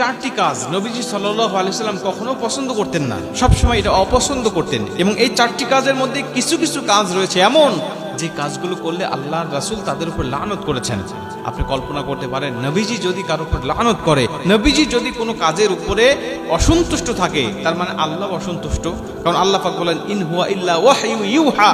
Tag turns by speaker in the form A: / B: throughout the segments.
A: চারটি কাজ নবীজি সাল্লাহ আলাইসাল্লাম কখনো পছন্দ করতেন না। সবসময় এটা অপছন্দ করতেন এবং এই চারটি কাজের মধ্যে কিছু কিছু কাজ রয়েছে। এমন যে কাজগুলো করলে আল্লাহর রাসূল তাদের উপর লানত করেছেন। আপনি কল্পনা করতে পারেন, নবীজি যদি কারোর উপর লানত করে, নবীজি যদি কোনো কাজের উপরে অসন্তুষ্ট থাকে, তার মানে আল্লাহ অসন্তুষ্ট। কারণ আল্লাহ পাক বলেন, ইন হুয়া ইল্লা ওয়াহয়ু ইউহা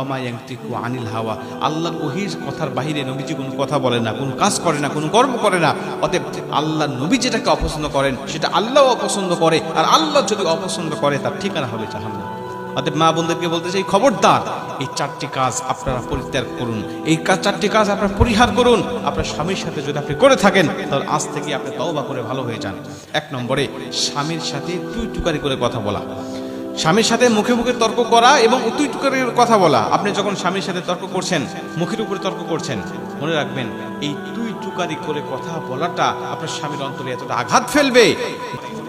A: ওমা ইয়ানতিকু আনিল হাওয়া। আল্লাহ ওহির কথার বাহিরে নবীজি কোনো কথা বলে না, কোনো কাজ করে না, কোনো কর্ম করে না। অতএব আল্লাহ নবী যেটাকে অপছন্দ করেন, সেটা আল্লাহ অপছন্দ করে, আর আল্লাহ যদি অপছন্দ করে, তার ঠিকানা হবে জাহান্নাম। অতএব মা বোনদেরকে বলতে চাই, খবরদার, এই চারটি কাজ আপনারা পরিত্যাগ করুন। এই কাজ চারটি কাজ আপনারা পরিহার করুন। আপনার স্বামীর সাথে যদি আপনি করে থাকেন, তাহলে আজ থেকে আপনি তওবা করে ভালো হয়ে যান। এক নম্বরে, স্বামীর সাথে তুই টুকারি করে কথা বলা। স্বামীর সাথে মুখে মুখে তর্ক করা এবং তুই টুকারি কথা বলা। আপনি যখন স্বামীর সাথে তর্ক করছেন, মুখের উপরে তর্ক করছেন, মনে রাখবেন, এই তুই টুকারি করে কথা বলাটা আপনার স্বামীর অন্তরে এতটা আঘাত ফেলবে।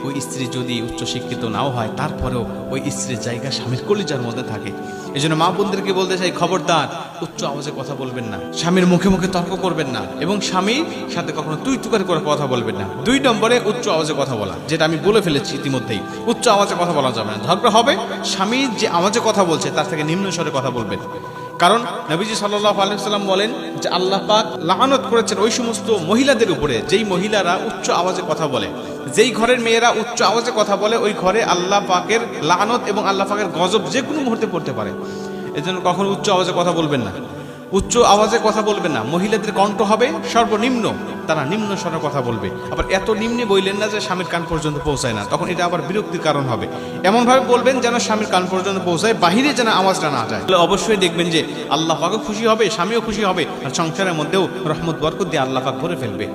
A: ওই স্ত্রী যদি উচ্চশিক্ষিত নাও হয়, তারপরেও ওই স্ত্রীর জায়গা স্বামীর কলিজার মধ্যে থাকে। এই জন্য মা বোনদেরকে বলতে চাই, খবরদার, উচ্চ আওয়াজে কথা বলবেন না। স্বামীর মুখে মুখে তর্ক করবেন না এবং স্বামীর সাথে কখনো তুই তুকার করে কথা বলবেন না। দুই নম্বরে উচ্চ আওয়াজে কথা বলা, যেটা আমি বলে ফেলেছি ইতিমধ্যেই। উচ্চ আওয়াজে কথা বলা যাবে না। ঝগড়া হবে স্বামীর যে আওয়াজে কথা বলছে, তার থেকে নিম্ন স্বরে কথা বলবেন। কারণ নবীজি সাল্লাহ আলাইসাল্লাম বলেন যে, আল্লাহ পাক লানত করেছেন ওই সমস্ত মহিলাদের উপরে, যেই মহিলারা উচ্চ আওয়াজে কথা বলে। যেই ঘরের মেয়েরা উচ্চ আওয়াজে কথা বলে, ওই ঘরে আল্লাহ পাকের লানত এবং আল্লাহ পাকের গজব যে কোনো মুহূর্তে পড়তে পারে। এজন্য কখনো উচ্চ আওয়াজে কথা বলবেন না। উচ্চ আওয়াজে কথা বলবেন না। মহিলাদের কণ্ঠ হবে সর্বনিম্ন। তারা নিম্ন স্বরে কথা বলবে। আবার এত নিম্নে বললেন না যে স্বামীর কান পর্যন্ত পৌঁছায় না। তখন এটা আবার বিরক্তির কারণ হবে। এমনভাবে বলবেন যেন স্বামীর কান পর্যন্ত পৌঁছায়, বাহিরে যেন আওয়াজটা না যায়। তাহলে অবশ্যই দেখবেন যে আল্লাহ পাকও খুশি হবে, স্বামীও খুশি হবে। আর সংসারের মধ্যেও রহমত বরকত দিয়ে আল্লাহ পাক ভরে ফেলবে।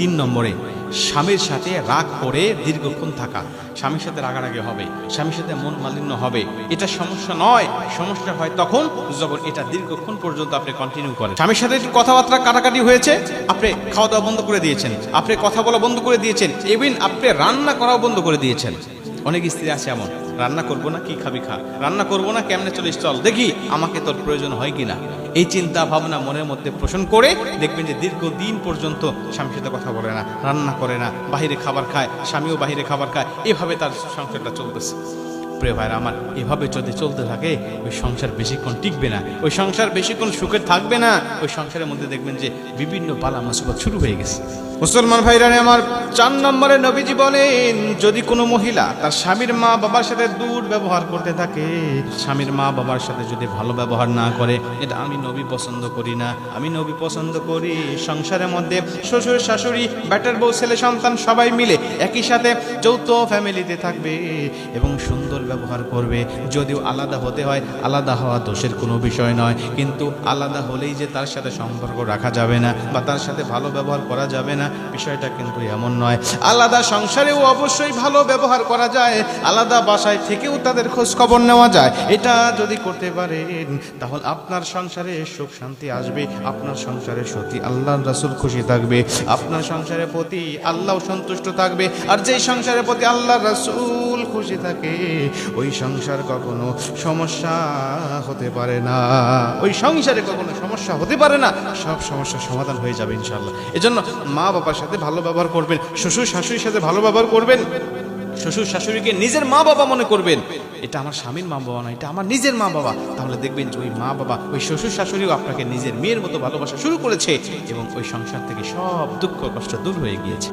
A: তিন নম্বরে, স্বামীর সাথে রাগ করে দীর্ঘক্ষণ থাকা। স্বামীর সাথে রাগারাগি হবে, স্বামীর সাথে মন মালিন্য হবে। এটা সমস্যা নয়। সমস্যা হয় তখন যখন এটা দীর্ঘক্ষণ পর্যন্ত আপনি কন্টিনিউ করেন। স্বামীর সাথে কথাবার্তা কাটাকাটি হয়েছে, আপনি খাওয়া দাওয়া বন্ধ করে দিয়েছেন। আপনি কথা বলা বন্ধ করে দিয়েছেন। ইভিন আপনি রান্না করাও বন্ধ করে দিয়েছেন। অনেক স্ত্রী আছে এমন। রান্না করব না, কি খাবি খা। রান্না করব না, কেমনে চলিস চল। দেখি আমাকে তোর প্রয়োজন হয় কি না এই চিন্তা ভাবনা মনের মধ্যে পোষণ করে দেখবেন যে দীর্ঘদিন পর্যন্ত স্বামীর সাথে কথা বলে না, রান্না করে না, বাহিরে খাবার খায়, স্বামীও বাহিরে খাবার খায়। এভাবে তার সংসারটা চলতেছে। প্রিয় ভাইরা, আমার এভাবে যদি চলতে থাকে, ওই সংসার বেশিক্ষণ টিকবে না। ওই সংসার বেশিক্ষণ সুখে থাকবে না। ওই সংসারের মধ্যে দেখবেন যে বিভিন্ন পালা মুসিবত শুরু হয়ে গেছে। মুসলমান ভাইরা আমার চার নম্বরে নবীজি বলেন, যদি কোনো মহিলা তার স্বামীর মা বাবার সাথে দূর ব্যবহার করতে থাকে, স্বামীর মা বাবার সাথে যদি ভালো ব্যবহার না করে, এটা আমি নবী পছন্দ করি না, আমি নবী পছন্দ করি। সংসারের মধ্যে শ্বশুর, শাশুড়ি, ব্যাটার বউ, ছেলে, সন্তান সবাই মিলে একই সাথে যৌথ ফ্যামিলিতে থাকবে এবং সুন্দর ব্যবহার করবে। যদিও আলাদা হতে হয়, আলাদা হওয়া দোষের কোনো বিষয় নয়। কিন্তু আলাদা হলেই যে তার সাথে সম্পর্ক রাখা যাবে না বা তার সাথে ভালো ব্যবহার করা যাবে না, বিষয়টা কিন্তু এমন নয়। আলাদা সংসারেও অবশ্যই ভালো ব্যবহার করা যায়। আলাদা বাসায় থেকেও তাদের খোঁজ খবর নেওয়া যায়। এটা যদি করতে পারেন, তাহলে আপনার সংসারে সুখ শান্তি আসবে, আপনার সংসারে সতী আল্লাহ রাসুল খুশি থাকবে, আপনার সংসারের প্রতি আল্লাহ সন্তুষ্ট থাকবে। আর যেই সংসারের প্রতি আল্লাহ রাসুল খুশি থাকে ওই সংসার কখনো সমস্যা হতে পারে না। ওই সংসারে কখনো সমস্যা হতে পারে না, সব সমস্যার সমাধান হয়ে যাবে ইনশাল্লাহ এজন্য মা বাবার সাথে ভালো ব্যবহার করবেন, শ্বশুর শাশুড়ির সাথে ভালো ব্যবহার করবেন, শ্বশুর শাশুড়িকে নিজের মা বাবা মনে করবেন। এটা আমার স্বামীর মা বাবা নয়, এটা আমার নিজের মা বাবা। তাহলে দেখবেন যে ওই মা বাবা, ওই শ্বশুর শাশুড়িও আপনাকে নিজের মেয়ের মতো ভালোবাসা শুরু করেছে এবং ওই সংসার থেকে সব দুঃখ, কষ্ট দূর হয়ে গিয়েছে।